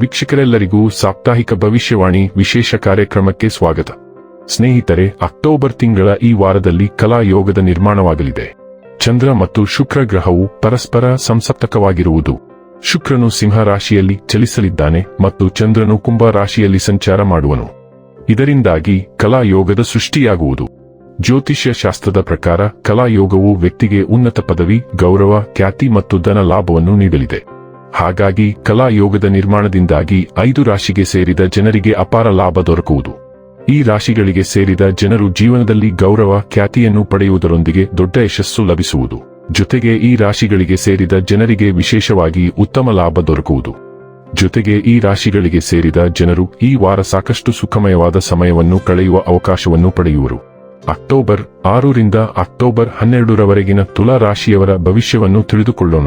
ವೀಕ್ಷಕರೆಲ್ಲರಿಗೂ ಸಾಪ್ತಾಹಿಕ ಭವಿಷ್ಯವಾಣಿ ವಿಶೇಷ ಕಾರ್ಯಕ್ರಮಕ್ಕೆ ಸ್ವಾಗತ. ಸ್ನೇಹಿತರೆ, ಅಕ್ಟೋಬರ್ ತಿಂಗಳ ಈ ವಾರದಲ್ಲಿ ಕಲಾ ಯೋಗದ ನಿರ್ಮಾಣವಾಗಲಿದೆ. ಚಂದ್ರ ಮತ್ತು ಶುಕ್ರ ಗ್ರಹವು ಪರಸ್ಪರ ಸಂಸಪ್ತಕವಾಗಿರುವುದು. ಶುಕ್ರನು ಸಿಂಹ ರಾಶಿಯಲ್ಲಿ ಚಲಿಸಲಿದ್ದಾನೆ ಮತ್ತು ಚಂದ್ರನು ಕುಂಭ ರಾಶಿಯಲ್ಲಿ ಸಂಚಾರ ಮಾಡುವನು. ಇದರಿಂದಾಗಿ ಕಲಾ ಯೋಗದ ಸೃಷ್ಟಿಯಾಗುವುದು. ಜ್ಯೋತಿಷ್ಯ ಶಾಸ್ತ್ರದ ಪ್ರಕಾರ ಕಲಾಯೋಗವು ವ್ಯಕ್ತಿಗೆ ಉನ್ನತ ಪದವಿ, ಗೌರವ, ಖ್ಯಾತಿ ಮತ್ತು ಧನ ಲಾಭವನ್ನು ನೀಡಲಿದೆ. ಹಾಗಾಗಿ ಕಲಾ ಯೋಗದ ನಿರ್ಮಾಣದಿಂದಾಗಿ ಐದು ರಾಶಿಗೆ ಸೇರಿದ ಜನರಿಗೆ ಅಪಾರ ಲಾಭ ದೊರಕುವುದು. ಈ ರಾಶಿಗಳಿಗೆ ಸೇರಿದ ಜನರು ಜೀವನದಲ್ಲಿ ಗೌರವ, ಖ್ಯಾತಿಯನ್ನು ಪಡೆಯುವುದರೊಂದಿಗೆ ದೊಡ್ಡ ಯಶಸ್ಸು ಲಭಿಸುವುದು. ಜೊತೆಗೆ ಈ ರಾಶಿಗಳಿಗೆ ಸೇರಿದ ಜನರಿಗೆ ವಿಶೇಷವಾಗಿ ಉತ್ತಮ ಲಾಭ ದೊರಕುವುದು. ಜೊತೆಗೆ ಈ ರಾಶಿಗಳಿಗೆ ಸೇರಿದ ಜನರು ಈ ವಾರ ಸಾಕಷ್ಟು ಸುಖಮಯವಾದ ಸಮಯವನ್ನು ಕಳೆಯುವ ಅವಕಾಶವನ್ನು ಪಡೆಯುವರು. ಅಕ್ಟೋಬರ್ ಆರರಿಂದ ಅಕ್ಟೋಬರ್ ಹನ್ನೆರಡರವರೆಗಿನ ತುಲಾ ರಾಶಿಯವರ ಭವಿಷ್ಯವನ್ನು ತಿಳಿದುಕೊಳ್ಳೋಣ.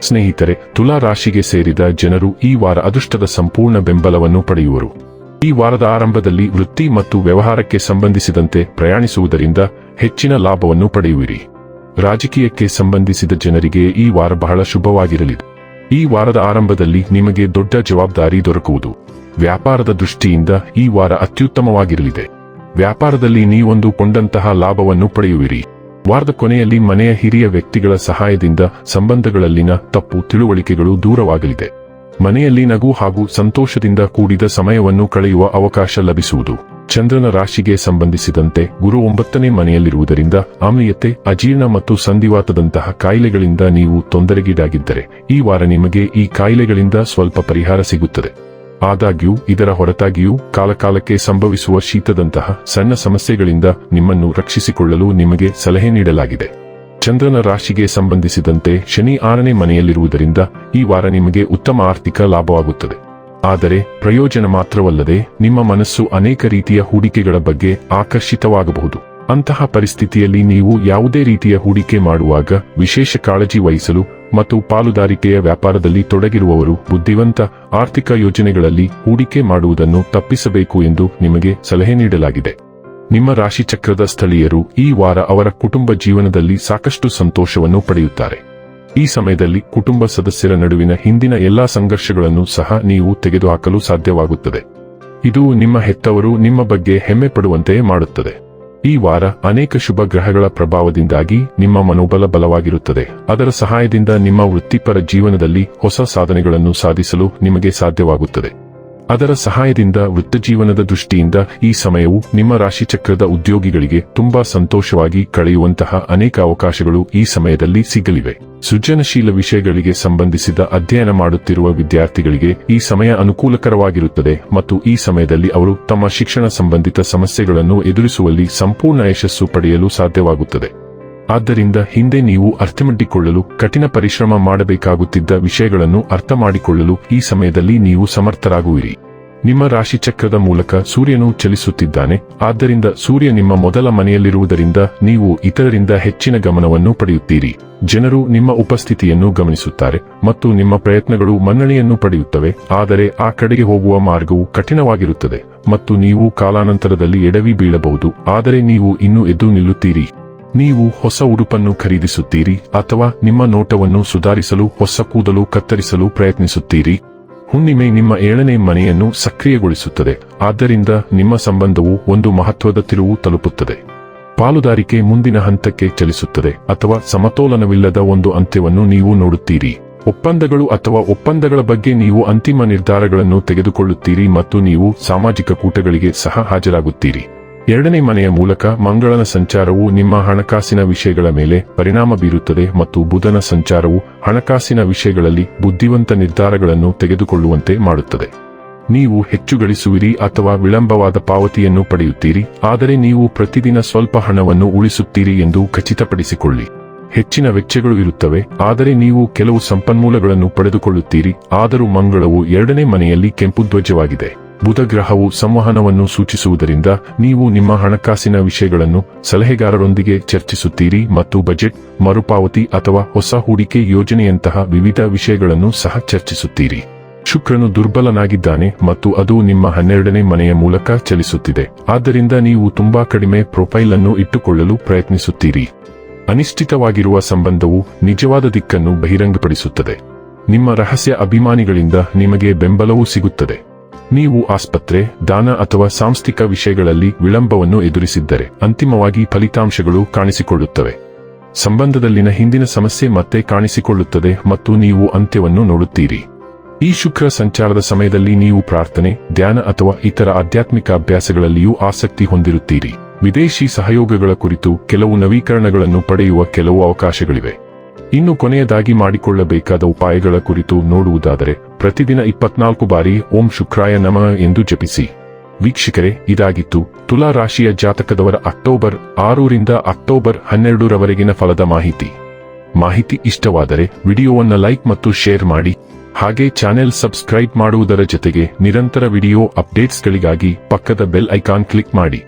ಸ್ನೇಹಿತರೆ, ತುಲಾ ರಾಶಿಗೆ ಸೇರಿದ ಜನರು ಈ ವಾರ ಅದೃಷ್ಟದ ಸಂಪೂರ್ಣ ಬೆಂಬಲವನ್ನು ಪಡೆಯುವರು. ಈ ವಾರದ ಆರಂಭದಲ್ಲಿ ವೃತ್ತಿ ಮತ್ತು ವ್ಯವಹಾರಕ್ಕೆ ಸಂಬಂಧಿಸಿದಂತೆ ಪ್ರಯಾಣಿಸುವುದರಿಂದ ಹೆಚ್ಚಿನ ಲಾಭವನ್ನು ಪಡೆಯುವಿರಿ. ರಾಜಕೀಯಕ್ಕೆ ಸಂಬಂಧಿಸಿದ ಜನರಿಗೆ ಈ ವಾರ ಬಹಳ ಶುಭವಾಗಿರಲಿದೆ ಈ ವಾರದ ಆರಂಭದಲ್ಲಿ ನಿಮಗೆ ದೊಡ್ಡ ಜವಾಬ್ದಾರಿ ದೊರಕುವುದು. ವ್ಯಾಪಾರದ ದೃಷ್ಟಿಯಿಂದ ಈ ವಾರ ಅತ್ಯುತ್ತಮವಾಗಿರಲಿದೆ. ವ್ಯಾಪಾರದಲ್ಲಿ ನೀವೊಂದು ಕೊಂಡಂತಹ ಲಾಭವನ್ನು ಪಡೆಯುವಿರಿ. ವಾರದ ಕೊನೆಯಲ್ಲಿ ಮನೆಯ ಹಿರಿಯ ವ್ಯಕ್ತಿಗಳ ಸಹಾಯದಿಂದ ಸಂಬಂಧಗಳಲ್ಲಿನ ತಪ್ಪು ತಿಳುವಳಿಕೆಗಳು ದೂರವಾಗಲಿದೆ. ಮನೆಯಲ್ಲಿ ನಗು ಹಾಗೂ ಸಂತೋಷದಿಂದ ಕೂಡಿದ ಸಮಯವನ್ನು ಕಳೆಯುವ ಅವಕಾಶ ಲಭಿಸುವುದು. ಚಂದ್ರನ ರಾಶಿಗೆ ಸಂಬಂಧಿಸಿದಂತೆ ಗುರು ಒಂಬತ್ತನೇ ಮನೆಯಲ್ಲಿರುವುದರಿಂದ ಆಮ್ಲೀಯತೆ, ಅಜೀರ್ಣ ಮತ್ತು ಸಂಧಿವಾತದಂತಹ ಕಾಯಿಲೆಗಳಿಂದ ನೀವು ತೊಂದರೆಗೀಡಾಗಿದ್ದರೆ ಈ ವಾರ ನಿಮಗೆ ಈ ಕಾಯಿಲೆಗಳಿಂದ ಸ್ವಲ್ಪ ಪರಿಹಾರ ಸಿಗುತ್ತದೆ. ಆದಾಗ್ಯೂ, ಇದರ ಹೊರತಾಗಿಯೂ, ಕಾಲಕಾಲಕ್ಕೆ ಸಂಭವಿಸುವ ಶೀತದಂತಹ ಸಣ್ಣ ಸಮಸ್ಯೆಗಳಿಂದ ನಿಮ್ಮನ್ನು ರಕ್ಷಿಸಿಕೊಳ್ಳಲು ನಿಮಗೆ ಸಲಹೆ ನೀಡಲಾಗಿದೆ. ಚಂದ್ರನ ರಾಶಿಗೆ ಸಂಬಂಧಿಸಿದಂತೆ ಶನಿ ಆರನೇ ಮನೆಯಲ್ಲಿರುವುದರಿಂದ ಈ ವಾರ ನಿಮಗೆ ಉತ್ತಮ ಆರ್ಥಿಕ ಲಾಭವಾಗುತ್ತದೆ. ಆದರೆ, ಪ್ರಯೋಜನ ಮಾತ್ರವಲ್ಲದೆ, ನಿಮ್ಮ ಮನಸ್ಸು ಅನೇಕ ರೀತಿಯ ಹೂಡಿಕೆಗಳ ಬಗ್ಗೆ ಆಕರ್ಷಿತವಾಗಬಹುದು. ಅಂತಹ ಪರಿಸ್ಥಿತಿಯಲ್ಲಿ ನೀವು ಯಾವುದೇ ರೀತಿಯ ಹೂಡಿಕೆ ಮಾಡುವಾಗ ವಿಶೇಷ ಕಾಳಜಿ ವಹಿಸಲು ಮತ್ತು ಪಾಲುದಾರಿಕೆಯ ವ್ಯಾಪಾರದಲ್ಲಿ ತೊಡಗಿರುವವರು ಬುದ್ಧಿವಂತ ಆರ್ಥಿಕ ಯೋಜನೆಗಳಲ್ಲಿ ಹೂಡಿಕೆ ಮಾಡುವುದನ್ನು ತಪ್ಪಿಸಬೇಕು ಎಂದು ನಿಮಗೆ ಸಲಹೆ ನೀಡಲಾಗಿದೆ. ನಿಮ್ಮ ರಾಶಿಚಕ್ರದ ಸ್ಥಳೀಯರು ಈ ವಾರ ಅವರ ಕುಟುಂಬ ಜೀವನದಲ್ಲಿ ಸಾಕಷ್ಟು ಸಂತೋಷವನ್ನು ಪಡೆಯುತ್ತಾರೆ. ಈ ಸಮಯದಲ್ಲಿ ಕುಟುಂಬ ಸದಸ್ಯರ ನಡುವಿನ ಹಿಂದಿನ ಎಲ್ಲಾ ಸಂಘರ್ಷಗಳನ್ನು ಸಹ ನೀವು ತೆಗೆದುಹಾಕಲು ಸಾಧ್ಯವಾಗುತ್ತದೆ. ಇದು ನಿಮ್ಮ ಹೆತ್ತವರು ನಿಮ್ಮ ಬಗ್ಗೆ ಹೆಮ್ಮೆ ಪಡುವಂತೆಯೇ ಮಾಡುತ್ತದೆ. ಈ ವಾರ ಅನೇಕ ಶುಭ ಗ್ರಹಗಳ ಪ್ರಭಾವದಿಂದಾಗಿ ನಿಮ್ಮ ಮನೋಬಲ ಬಲವಾಗಿರುತ್ತದೆ. ಅದರ ಸಹಾಯದಿಂದ ನಿಮ್ಮ ವೃತ್ತಿಪರ ಜೀವನದಲ್ಲಿ ಹೊಸ ಸಾಧನೆಗಳನ್ನು ಸಾಧಿಸಲು ನಿಮಗೆ ಸಾಧ್ಯವಾಗುತ್ತದೆ. ಅದರ ಸಹಾಯದಿಂದ ವೃತ್ತಜೀವನದ ದೃಷ್ಟಿಯಿಂದ ಈ ಸಮಯವು ನಿಮ್ಮ ರಾಶಿಚಕ್ರದ ಉದ್ಯೋಗಿಗಳಿಗೆ ತುಂಬಾ ಸಂತೋಷವಾಗಿ ಕಳೆಯುವಂತಹ ಅನೇಕ ಅವಕಾಶಗಳು ಈ ಸಮಯದಲ್ಲಿ ಸಿಗಲಿವೆ. ಸೃಜನಶೀಲ ವಿಷಯಗಳಿಗೆ ಸಂಬಂಧಿಸಿದ ಅಧ್ಯಯನ ಮಾಡುತ್ತಿರುವ ವಿದ್ಯಾರ್ಥಿಗಳಿಗೆ ಈ ಸಮಯ ಅನುಕೂಲಕರವಾಗಿರುತ್ತದೆ ಮತ್ತು ಈ ಸಮಯದಲ್ಲಿ ಅವರು ತಮ್ಮ ಶಿಕ್ಷಣ ಸಂಬಂಧಿತ ಸಮಸ್ಯೆಗಳನ್ನು ಎದುರಿಸುವಲ್ಲಿ ಸಂಪೂರ್ಣ ಯಶಸ್ಸು ಪಡೆಯಲು ಸಾಧ್ಯವಾಗುತ್ತದೆ. ಆದ್ದರಿಂದ ಹಿಂದೆ ನೀವು ಅರ್ಥಮಾಡಿಕೊಳ್ಳಲು ಕಠಿಣ ಪರಿಶ್ರಮ ಮಾಡಬೇಕಾಗುತ್ತಿದ್ದ ವಿಷಯಗಳನ್ನು ಅರ್ಥ ಮಾಡಿಕೊಳ್ಳಲು ಈ ಸಮಯದಲ್ಲಿ ನೀವು ಸಮರ್ಥರಾಗುವಿರಿ. ನಿಮ್ಮ ರಾಶಿಚಕ್ರದ ಮೂಲಕ ಸೂರ್ಯನು ಚಲಿಸುತ್ತಿದ್ದಾನೆ, ಆದ್ದರಿಂದ ಸೂರ್ಯ ನಿಮ್ಮ ಮೊದಲ ಮನೆಯಲ್ಲಿರುವುದರಿಂದ ನೀವು ಇತರರಿಂದ ಹೆಚ್ಚಿನ ಗಮನವನ್ನು ಪಡೆಯುತ್ತೀರಿ. ಜನರು ನಿಮ್ಮ ಉಪಸ್ಥಿತಿಯನ್ನು ಗಮನಿಸುತ್ತಾರೆ ಮತ್ತು ನಿಮ್ಮ ಪ್ರಯತ್ನಗಳು ಮನ್ನಣೆಯನ್ನು ಪಡೆಯುತ್ತವೆ, ಆದರೆ ಆ ಕಡೆಗೆ ಹೋಗುವ ಮಾರ್ಗವು ಕಠಿಣವಾಗಿರುತ್ತದೆ ಮತ್ತು ನೀವು ಕಾಲಾನಂತರದಲ್ಲಿ ಎಡವಿ ಬೀಳಬಹುದು, ಆದರೆ ನೀವು ಇನ್ನೂ ಎದ್ದು ನಿಲ್ಲುತ್ತೀರಿ. ನೀವು ಹೊಸ ಉಡುಪನ್ನು ಖರೀದಿಸುತ್ತೀರಿ ಅಥವಾ ನಿಮ್ಮ ನೋಟವನ್ನು ಸುಧಾರಿಸಲು, ಹೊಸ ಕೂದಲು ಕತ್ತರಿಸಲು ಪ್ರಯತ್ನಿಸುತ್ತೀರಿ. ಹುಣ್ಣಿಮೆ ನಿಮ್ಮ ಏಳನೇ ಮನೆಯನ್ನು ಸಕ್ರಿಯಗೊಳಿಸುತ್ತದೆ. ಆದ್ದರಿಂದ ನಿಮ್ಮ ಸಂಬಂಧವು ಒಂದು ಮಹತ್ವದ ತಿರುವು ತಲುಪುತ್ತದೆ. ಪಾಲುದಾರಿಕೆ ಮುಂದಿನ ಹಂತಕ್ಕೆ ಚಲಿಸುತ್ತದೆ ಅಥವಾ ಸಮತೋಲನವಿಲ್ಲದ ಒಂದು ಅಂತ್ಯವನ್ನು ನೀವು ನೋಡುತ್ತೀರಿ. ಒಪ್ಪಂದಗಳು ಅಥವಾ ಒಪ್ಪಂದಗಳ ಬಗ್ಗೆ ನೀವು ಅಂತಿಮ ನಿರ್ಧಾರಗಳನ್ನು ತೆಗೆದುಕೊಳ್ಳುತ್ತೀರಿ ಮತ್ತು ನೀವು ಸಾಮಾಜಿಕ ಕೂಟಗಳಿಗೆ ಸಹ ಹಾಜರಾಗುತ್ತೀರಿ. ಎರಡನೇ ಮನೆಯ ಮೂಲಕ ಮಂಗಳನ ಸಂಚಾರವು ನಿಮ್ಮ ಹಣಕಾಸಿನ ವಿಷಯಗಳ ಮೇಲೆ ಪರಿಣಾಮ ಬೀರುತ್ತದೆ ಮತ್ತು ಬುಧನ ಸಂಚಾರವು ಹಣಕಾಸಿನ ವಿಷಯಗಳಲ್ಲಿ ಬುದ್ಧಿವಂತ ನಿರ್ಧಾರಗಳನ್ನು ತೆಗೆದುಕೊಳ್ಳುವಂತೆ ಮಾಡುತ್ತದೆ. ನೀವು ಹೆಚ್ಚು ಗಳಿಸುವಿರಿ ಅಥವಾ ವಿಳಂಬವಾದ ಪಾವತಿಯನ್ನು ಪಡೆಯುತ್ತೀರಿ, ಆದರೆ ನೀವು ಪ್ರತಿದಿನ ಸ್ವಲ್ಪ ಹಣವನ್ನು ಉಳಿಸುತ್ತೀರಿ ಎಂದು ಖಚಿತಪಡಿಸಿಕೊಳ್ಳಿ. ಹೆಚ್ಚಿನ ವೆಚ್ಚಗಳು ಇರುತ್ತವೆ, ಆದರೆ ನೀವು ಕೆಲವು ಸಂಪನ್ಮೂಲಗಳನ್ನು ಪಡೆದುಕೊಳ್ಳುತ್ತೀರಿ, ಆದರೂ ಮಂಗಳವು ಎರಡನೇ ಮನೆಯಲ್ಲಿ ಕೆಂಪು ಧ್ವಜವಾಗಿದೆ. ಬುಧ ಗ್ರಹವು ಸಂವಹನವನ್ನು ಸೂಚಿಸುವುದರಿಂದ ನೀವು ನಿಮ್ಮ ಹಣಕಾಸಿನ ವಿಷಯಗಳನ್ನು ಸಲಹೆಗಾರರೊಂದಿಗೆ ಚರ್ಚಿಸುತ್ತೀರಿ ಮತ್ತು ಬಜೆಟ್, ಮರುಪಾವತಿ ಅಥವಾ ಹೊಸ ಹೂಡಿಕೆ ಯೋಜನೆಯಂತಹ ವಿವಿಧ ವಿಷಯಗಳನ್ನು ಸಹ ಚರ್ಚಿಸುತ್ತೀರಿ. ಶುಕ್ರನು ದುರ್ಬಲನಾಗಿದ್ದಾನೆ ಮತ್ತು ಅದು ನಿಮ್ಮ ಹನ್ನೆರಡನೇ ಮನೆಯ ಮೂಲಕ ಚಲಿಸುತ್ತಿದೆ. ಆದ್ದರಿಂದ ನೀವು ತುಂಬಾ ಕಡಿಮೆ ಪ್ರೊಫೈಲ್ ಅನ್ನು ಇಟ್ಟುಕೊಳ್ಳಲು ಪ್ರಯತ್ನಿಸುತ್ತೀರಿ. ಅನಿಶ್ಚಿತವಾಗಿರುವ ಸಂಬಂಧವು ನಿಜವಾದ ದಿಕ್ಕನ್ನು ಬಹಿರಂಗಪಡಿಸುತ್ತದೆ. ನಿಮ್ಮ ರಹಸ್ಯ ಅಭಿಮಾನಿಗಳಿಂದ ನಿಮಗೆ ಬೆಂಬಲವೂ ಸಿಗುತ್ತದೆ. ನೀವು ಆಸ್ಪತ್ರೆ, ದಾನ ಅಥವಾ ಸಾಂಸ್ಥಿಕ ವಿಷಯಗಳಲ್ಲಿ ವಿಳಂಬವನ್ನು ಎದುರಿಸಿದ್ದರೆ ಅಂತಿಮವಾಗಿ ಫಲಿತಾಂಶಗಳು ಕಾಣಿಸಿಕೊಳ್ಳುತ್ತವೆ. ಸಂಬಂಧದಲ್ಲಿನ ಹಿಂದಿನ ಸಮಸ್ಯೆ ಮತ್ತೆ ಕಾಣಿಸಿಕೊಳ್ಳುತ್ತದೆ ಮತ್ತು ನೀವು ಅಂತ್ಯವನ್ನು ನೋಡುತ್ತೀರಿ. ಈ ಶುಕ್ರ ಸಂಚಾರದ ಸಮಯದಲ್ಲಿ ನೀವು ಪ್ರಾರ್ಥನೆ, ಧ್ಯಾನ ಅಥವಾ ಇತರ ಆಧ್ಯಾತ್ಮಿಕ ಅಭ್ಯಾಸಗಳಲ್ಲಿಯೂ ಆಸಕ್ತಿ ಹೊಂದಿರುತ್ತೀರಿ. ವಿದೇಶಿ ಸಹಯೋಗಗಳ ಕುರಿತು ಕೆಲವು ನವೀಕರಣಗಳನ್ನು ಪಡೆಯುವ ಕೆಲವು ಅವಕಾಶಗಳಿವೆ. ಇನ್ನು ಕೊನೆಯದಾಗಿ ಮಾಡಿಕೊಳ್ಳಬೇಕಾದ ಉಪಾಯಗಳ ಕುರಿತು ನೋಡುವುದಾದರೆ, ಪ್ರತಿದಿನ ಇಪ್ಪತ್ನಾಲ್ಕು ಬಾರಿ ಓಂ ಶುಕ್ರಾಯ ನಮಃ ಎಂದು ಜಪಿಸಿ. ವೀಕ್ಷಕರೇ, ಇದಾಗಿತ್ತು. ತುಲಾ ರಾಶಿಯ ಜಾತಕದವರ ಅಕ್ಟೋಬರ್ ಆರರಿಂದ ಅಕ್ಟೋಬರ್ ಹನ್ನೆರಡರವರೆಗಿನ ಫಲದ ಮಾಹಿತಿ. ಮಾಹಿತಿ ಇಷ್ಟವಾದರೆ ವಿಡಿಯೋವನ್ನು ಲೈಕ್ ಮತ್ತು ಶೇರ್ ಮಾಡಿ. ಹಾಗೆ ಚಾನೆಲ್ ಸಬ್ಸ್ಕ್ರೈಬ್ ಮಾಡುವುದರ ಜೊತೆಗೆ ನಿರಂತರ ವಿಡಿಯೋ ಅಪ್ಡೇಟ್ಸ್ಗಳಿಗಾಗಿ ಪಕ್ಕದ ಬೆಲ್ ಐಕಾನ್ ಕ್ಲಿಕ್ ಮಾಡಿ.